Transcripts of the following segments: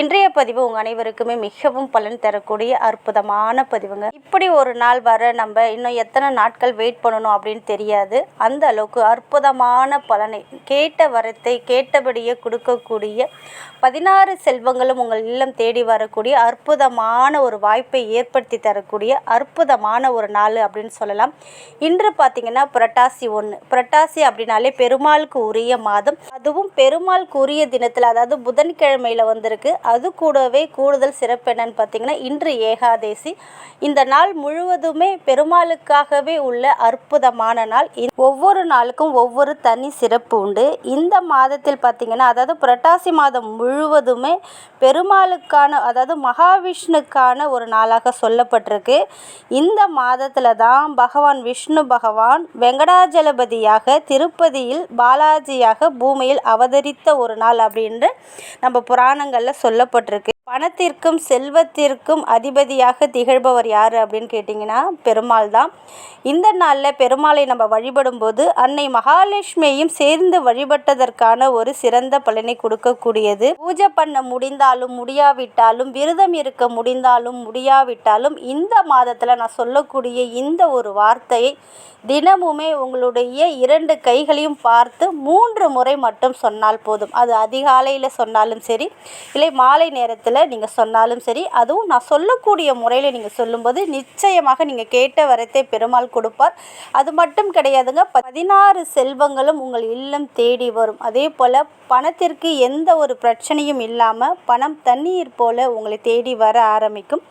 இன்றைய பதிவு உங்கள் அனைவருக்குமே மிகவும் பலன் தரக்கூடிய அற்புதமான பதிவுங்க. இப்படி ஒரு நாள் வர நம்ம இன்னும் எத்தனை நாட்கள் வெயிட் பண்ணணும் அப்படின்னு தெரியாது. அந்த அளவுக்கு அற்புதமான பலனை கேட்ட வரத்தை கேட்டபடியே கொடுக்கக்கூடிய பதினாறு செல்வங்களும் உங்கள் இல்லம் தேடி வரக்கூடிய அற்புதமான ஒரு வாய்ப்பை ஏற்படுத்தி தரக்கூடிய அற்புதமான ஒரு நாள் அப்படின்னு சொல்லலாம். இன்று பார்த்தீங்கன்னா புரட்டாசி ஒன்று புரட்டாசி அப்படின்னாலே பெருமாளுக்கு உரிய மாதம். அதுவும் பெருமாளுக்கு உரிய தினத்தில் அதாவது புதன்கிழமையில் வந்திருக்கு. அது கூடவே கூடுதல் சிறப்பு என்னன்னு பார்த்தீங்கன்னா இன்று ஏகாதேசி. இந்த நாள் முழுவதுமே பெருமாளுக்காகவே உள்ள அற்புதமான நாள். இ- ஒவ்வொரு நாளுக்கும் ஒவ்வொரு தனி சிறப்பு உண்டு. இந்த மாதத்தில் பார்த்தீங்கன்னா அதாவது புரட்டாசி மாதம் முழுவதுமே பெருமாளுக்கான அதாவது மகாவிஷ்ணுக்கான ஒரு நாளாக சொல்லப்பட்டிருக்கு. இந்த மாதத்தில் தான் பகவான் விஷ்ணு பகவான் வெங்கடாஜலபதியாக திருப்பதியில் பாலாஜியாக பூமியில் அவதரித்த ஒரு நாள் அப்படின்னு நம்ம புராணங்களில் சொல்லப்பட்டிருக்கு. பணத்திற்கும் செல்வத்திற்கும் அதிபதியாக திகழ்பவர் யார் அப்படின்னு கேட்டிங்கன்னா பெருமாள் தான். இந்த நாளில் பெருமாளை நம்ம வழிபடும்போது அன்னை மகாலட்சுமியையும் சேர்ந்து வழிபட்டதற்கான ஒரு சிறந்த பலனை கொடுக்கக்கூடியது. பூஜை பண்ண முடிந்தாலும் முடியாவிட்டாலும் விரதம் இருக்க முடிந்தாலும் முடியாவிட்டாலும் இந்த மாதத்தில் நான் சொல்லக்கூடிய இந்த ஒரு வார்த்தையை தினமுமே உங்களுடைய இரண்டு கைகளையும் பார்த்து மூன்று முறை மட்டும் சொன்னால் போதும். அது அதிகாலையில் சொன்னாலும் சரி இல்லை மாலை நேரத்தில் நீங்கள் சொன்னாலும் சரி அதுவும் நான் சொல்லக்கூடிய முறையில் நீங்கள் சொல்லும்போது நிச்சயமாக நீங்கள் கேட்ட வரத்தை பெருமாள் கொடுப்பார். அது மட்டும் கிடையாதுங்க பதினாறு செல்வங்களும் உங்கள் இல்லம் தேடி வரும். அதே போல் பணத்திற்கு எந்த ஒரு பிரச்சனையும் இல்லாமல் பணம் தண்ணீர் போல உங்களை தேடி வர ஆரம்பிக்கும்.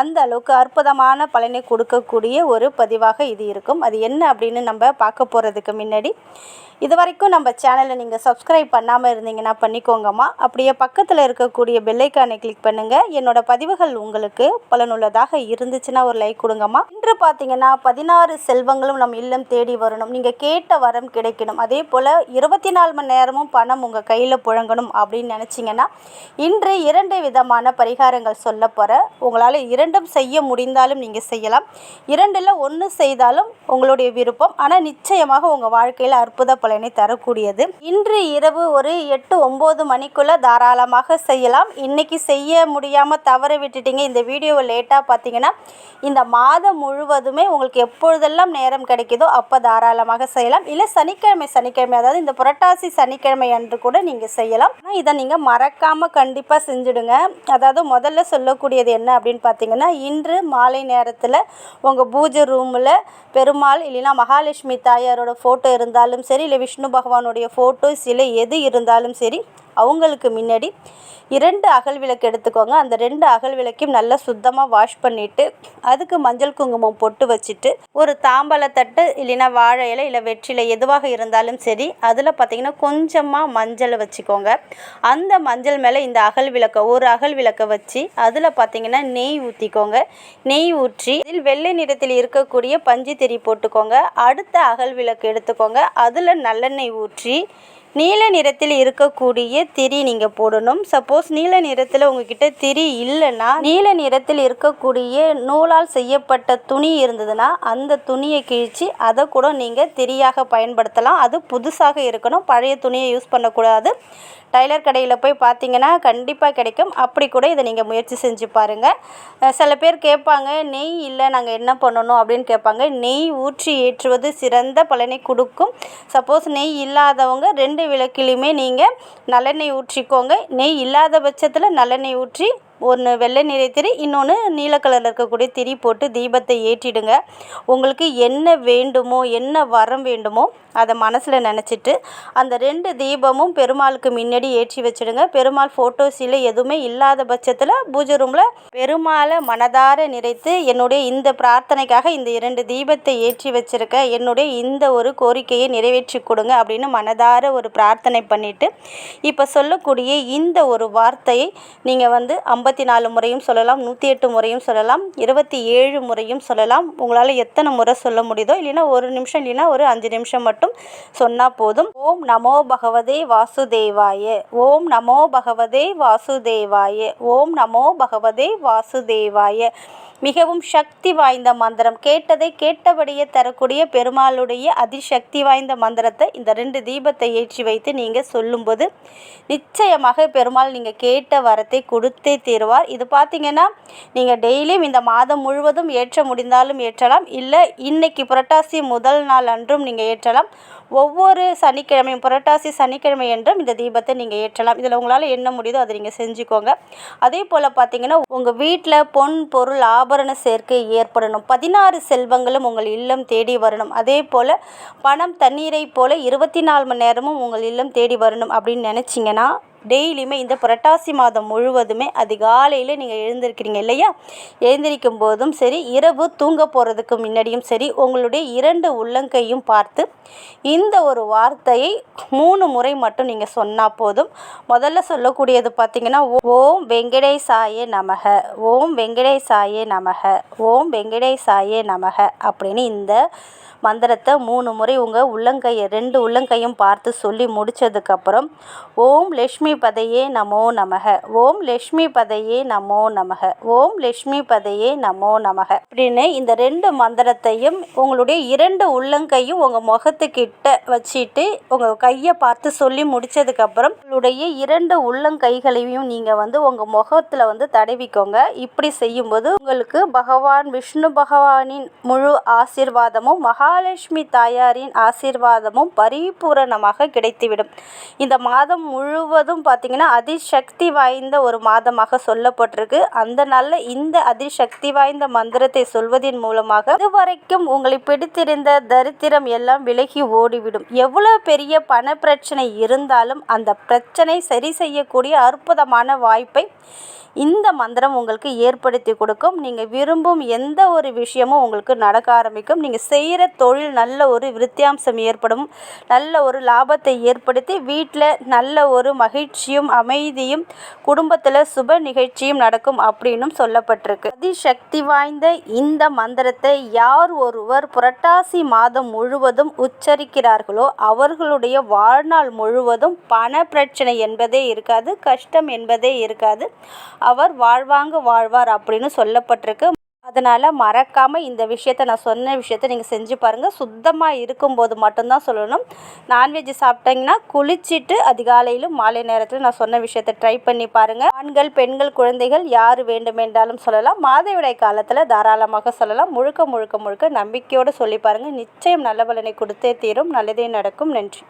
அந்த அளவுக்கு அற்புதமான பலனை கொடுக்கக்கூடிய ஒரு பதிவாக இது இருக்கும். அது என்ன அப்படின்னு நம்ம பார்க்க போகிறதுக்கு முன்னாடி இது வரைக்கும் நம்ம சேனலை நீங்கள் சப்ஸ்கிரைப் பண்ணாமல் இருந்தீங்கன்னா பண்ணிக்கோங்கம்மா. அப்படியே பக்கத்தில் இருக்கக்கூடிய பெல்லைக்கானை கிளிக் பண்ணுங்கள் என்னோட பதிவுகள் உங்களுக்கு பலனுள்ளதாக இருந்துச்சுன்னா ஒரு லைக் கொடுங்கம்மா. இன்று பார்த்தீங்கன்னா பதினாறு செல்வங்களும் நம் இல்லம் தேடி வரணும். நீங்கள் கேட்ட வரம் கிடைக்கணும். அதே போல் இருபத்தி நாலு மணி நேரமும் பணம் உங்கள் கையில் புழங்கணும் அப்படின்னு நினச்சிங்கன்னா இன்று இரண்டு விதமான பரிகாரங்கள் சொல்ல போகிறேன் உங்களால் இரண்டும் செய்ய முடிந்தாலும் நீங்கள் செய்யலாம். இரண்டில் ஒன்று செய்தாலும் உங்களுடைய விருப்பம். ஆனால் நிச்சயமாக உங்கள் வாழ்க்கையில் அற்புத பலனை தரக்கூடியது. இன்று இரவு ஒரு எட்டு ஒம்பது மணிக்குள்ளே தாராளமாக செய்யலாம். இன்னைக்கு செய்ய முடியாமல் தவற விட்டுட்டீங்க. இந்த வீடியோவை லேட்டாக பார்த்தீங்கன்னா இந்த மாதம் முழுவதுமே உங்களுக்கு எப்பொழுதெல்லாம் நேரம் கிடைக்குதோ அப்போ தாராளமாக செய்யலாம். இல்லை சனிக்கிழமை சனிக்கிழமை அதாவது இந்த புரட்டாசி சனிக்கிழமை அன்று கூட நீங்கள் செய்யலாம். ஆனால் இதை நீங்கள் மறக்காமல் கண்டிப்பாக செஞ்சுடுங்க. அதாவது முதல்ல சொல்லக்கூடியது என்ன அப்படின்னு பார்த்தீங்கன்னா இன்று மாலை நேரத்தில் உங்கள் பூஜை ரூமில் பெருமாள் இல்லைன்னா மகாலட்சுமி தாயாரோட ஃபோட்டோ இருந்தாலும் சரி இல்லை விஷ்ணு பகவானுடைய ஃபோட்டோ சிலை எது இருந்தாலும் சரி அவங்களுக்கு முன்னாடி இரண்டு அகல் விளக்கு எடுத்துக்கோங்க. அந்த ரெண்டு அகல் விளக்கையும் நல்லா சுத்தமாக வாஷ் பண்ணிவிட்டு அதுக்கு மஞ்சள் குங்குமம் பொட்டு வச்சுட்டு ஒரு தாம்பாளத்தட்டு இல்லைன்னா வாழை இலை இல்லை வெற்றிலை எதுவாக இருந்தாலும் சரி அதில் பார்த்திங்கன்னா கொஞ்சமாக மஞ்சளை வச்சுக்கோங்க. அந்த மஞ்சள் மேலே இந்த அகல் விளக்கை ஒரு அகல் விளக்கை வச்சு அதில் பார்த்திங்கன்னா நெய் ஊற்றிக்கோங்க நெய் ஊற்றி இதில் வெள்ளை நிறத்தில் இருக்கக்கூடிய பஞ்சு திரி போட்டுக்கோங்க. அடுத்த அகல் விளக்கு எடுத்துக்கோங்க. அதில் நல்லெண்ணெய் ஊற்றி நீல நிறத்தில் இருக்கக்கூடிய திரி நீங்கள் போடணும். சப்போஸ் நீல நிறத்தில் உங்ககிட்ட திரி இல்லைன்னா நீல நிறத்தில் இருக்கக்கூடிய நூலால் செய்யப்பட்ட துணி இருந்ததுன்னா அந்த துணியை கிழிச்சு அதை கூட நீங்கள் திரியாக பயன்படுத்தலாம். அது புதுசாக இருக்கணும். பழைய துணியை யூஸ் பண்ணக்கூடாது. டைலர் கடையில் போய் பார்த்தீங்கன்னா கண்டிப்பாக கிடைக்கும். அப்படி கூட இதை நீங்கள் முயற்சி செஞ்சு பாருங்கள் சில பேர் கேட்பாங்க நெய் இல்லை நாங்கள் என்ன பண்ணணும்? அப்படின்னு கேட்பாங்க. நெய் ஊற்றி ஏற்றுவது சிறந்த பலனை கொடுக்கும். சப்போஸ் நெய் இல்லாதவங்க ரெண்டு விளக்கிலையுமே நீங்கள் நல்லெண்ணெய் ஊற்றிக்கோங்க. நெய் இல்லாத பட்சத்தில் நல்லெண்ணெய் ஊற்றி ஒன்று வெள்ளை நிறை திரி இன்னொன்று நீல கலரில் இருக்கக்கூடிய திரி போட்டு தீபத்தை ஏற்றிடுங்க. உங்களுக்கு என்ன வேண்டுமோ என்ன வரம் வேண்டுமோ அதை மனசில் நினச்சிட்டு அந்த ரெண்டு தீபமும் பெருமாளுக்கு முன்னாடி ஏற்றி வச்சிடுங்க. பெருமாள் ஃபோட்டோஸில் எதுவுமே இல்லாத பட்சத்தில் பூஜை ரூமில் பெருமாளை மனதார நிறைத்து என்னுடைய இந்த பிரார்த்தனைக்காக இந்த இரண்டு தீபத்தை ஏற்றி வச்சுருக்க என்னுடைய இந்த ஒரு கோரிக்கையை நிறைவேற்றி கொடுங்க அப்படின்னு மனதார ஒரு பிரார்த்தனை பண்ணிவிட்டு இப்போ சொல்லக்கூடிய இந்த ஒரு வார்த்தையை நீங்கள் வந்து ஐம்பத்தி முப்பத்தி நாலு முறையும் சொல்லலாம் நூற்றி எட்டு முறையும் சொல்லலாம் இருபத்தி ஏழு முறையும் சொல்லலாம். உங்களால் எத்தனை முறை சொல்ல முடியுதோ இல்லைன்னா ஒரு நிமிஷம் இல்லைன்னா ஒரு அஞ்சு நிமிஷம் மட்டும் சொன்னால் போதும். ஓம் நமோ பகவதே வாசுதேவாய ஓம் நமோ பகவதே வாசுதேவாய ஓம் நமோ பகவதே வாசுதேவாய. மிகவும் சக்தி வாய்ந்த மந்திரம். கேட்டதை கேட்டபடியே தரக்கூடிய பெருமாளுடைய அதிசக்தி வாய்ந்த மந்திரத்தை இந்த ரெண்டு தீபத்தை ஏற்றி வைத்து நீங்கள் சொல்லும்போது நிச்சயமாக பெருமாள் நீங்கள் கேட்ட வரத்தை கொடுத்தே தீர் தீருவார் இது பார்த்தீங்கன்னா நீங்கள் டெய்லியும் இந்த மாதம் முழுவதும் ஏற்ற முடிந்தாலும் ஏற்றலாம். இல்லை இன்னைக்கு புரட்டாசி முதல் நாள் அன்றும் நீங்கள் ஏற்றலாம். ஒவ்வொரு சனிக்கிழமையும் புரட்டாசி சனிக்கிழமை என்றும் இந்த தீபத்தை நீங்கள் ஏற்றலாம். இதில் உங்களால் என்ன முடியுதோ அதை நீங்கள் செஞ்சுக்கோங்க. அதே போல் பார்த்தீங்கன்னா உங்கள் வீட்டில் பொன் பொருள் ஆபரண சேர்க்கை ஏற்படணும். பதினாறு செல்வங்களும் உங்கள் இல்லம் தேடி வரணும். அதே போல் பணம் தண்ணீரை போல இருபத்தி நாலு மணி நேரமும் உங்கள் இல்லம் தேடி வரணும் அப்படின்னு நினச்சிங்கன்னா டெய்லியுமே இந்த புரட்டாசி மாதம் முழுவதுமே அதிகாலையில் நீங்கள் எழுந்திருக்கிறீங்க இல்லையா? எழுந்திருக்கும் போதும் சரி இரவு தூங்க போகிறதுக்கு முன்னாடியும் சரி உங்களுடைய இரண்டு உள்ளங்கையும் பார்த்து இந்த ஒரு வார்த்தையை மூணு முறை மட்டும் நீங்கள் சொன்னால் போதும். முதல்ல சொல்லக்கூடியது பார்த்தீங்கன்னா ஓம் வெங்கடேசாய நமக ஓம் வெங்கடேசாய நமக ஓம் வெங்கடேசாய நமக அப்படின்னு இந்த மந்திரத்தை மூணு முறை உங்கள் உள்ளங்கையை ரெண்டு உள்ளங்கையும் பார்த்து சொல்லி முடித்ததுக்கப்புறம் ஓம் லக்ஷ்மி பதையே நமோ நமக. ஓம் லக்ஷ்மி பதையே நமோ நமக. ஓம் லக்ஷ்மி பதையே நமோ நமக. அப்படின்னு இந்த ரெண்டு மந்திரத்தையும் உங்களுடைய இரண்டு உள்ளங்கையும் உங்கள் முகத்துக்கிட்ட வச்சுட்டு உங்கள் கையை பார்த்து சொல்லி முடித்ததுக்கப்புறம் உங்களுடைய இரண்டு உள்ளங்கைகளையும் நீங்கள் வந்து உங்கள் முகத்தில் வந்து தடவிக்கோங்க. இப்படி செய்யும்போது உங்களுக்கு பகவான் விஷ்ணு பகவானின் முழு ஆசீர்வாதமும் மகாலட்சுமி தாயாரின் ஆசீர்வாதமும் பரிபூரணமாக கிடைத்துவிடும். இந்த மாதம் முழுவதும் பார்த்திங்கன்னா அதிசக்தி வாய்ந்த ஒரு மாதமாக சொல்லப்பட்டிருக்கு. அந்த நாளில் இந்த அதிசக்தி வாய்ந்த மந்திரத்தை சொல்வதன் மூலமாக இதுவரைக்கும் உங்களை பிடித்திருந்த தரித்திரம் எல்லாம் விலகி ஓடிவிடும். எவ்வளோ பெரிய பண பிரச்சனை இருந்தாலும் அந்த பிரச்சனை சரி செய்யக்கூடிய அற்புதமான வாய்ப்பை இந்த மந்திரம் உங்களுக்கு ஏற்படுத்தி கொடுக்கும். நீங்கள் விரும்பும் எந்த ஒரு விஷயமும் உங்களுக்கு நடக்க ஆரம்பிக்கும். நீங்கள் செய்கிற தொழில் நல்ல ஒரு விருத்தியாம்சம் ஏற்படும். நல்ல ஒரு லாபத்தை ஏற்படுத்தி வீட்டில் நல்ல ஒரு மகிழ்ச்சியும் அமைதியும் குடும்பத்தில் சுப நிகழ்ச்சியும் நடக்கும் அப்படின்னும் சொல்லப்பட்டிருக்கு. அதிசக்தி வாய்ந்த இந்த மந்திரத்தை யார் ஒருவர் புரட்டாசி மாதம் முழுவதும் உச்சரிக்கிறார்களோ அவர்களுடைய வாழ்நாள் முழுவதும் பண பிரச்சனை என்பதே இருக்காது கஷ்டம் என்பதே இருக்காது. அவர் வாழ்வாங்க வாழ்வார் அப்படின்னு சொல்லப்பட்டிருக்கு. அதனால் மறக்காமல் இந்த விஷயத்த நான் சொன்ன விஷயத்த நீங்கள் செஞ்சு பாருங்கள் சுத்தமாக இருக்கும்போது மட்டும்தான் சொல்லணும். நான்வெஜ் சாப்பிட்டீங்கன்னா குளிச்சுட்டு அதிகாலையிலும் மாலை நேரத்தில் நான் சொன்ன விஷயத்த ட்ரை பண்ணி பாருங்கள் ஆண்கள் பெண்கள் குழந்தைகள் யார் வேண்டுமென்றாலும் சொல்லலாம். மாதவிடாய் காலத்தில் தாராளமாக சொல்லலாம். முழுக்க முழுக்க முழுக்க நம்பிக்கையோடு சொல்லி பாருங்கள் நிச்சயம் நல்ல பலனை கொடுத்தே தீரும். நல்லதே நடக்கும். நன்றி.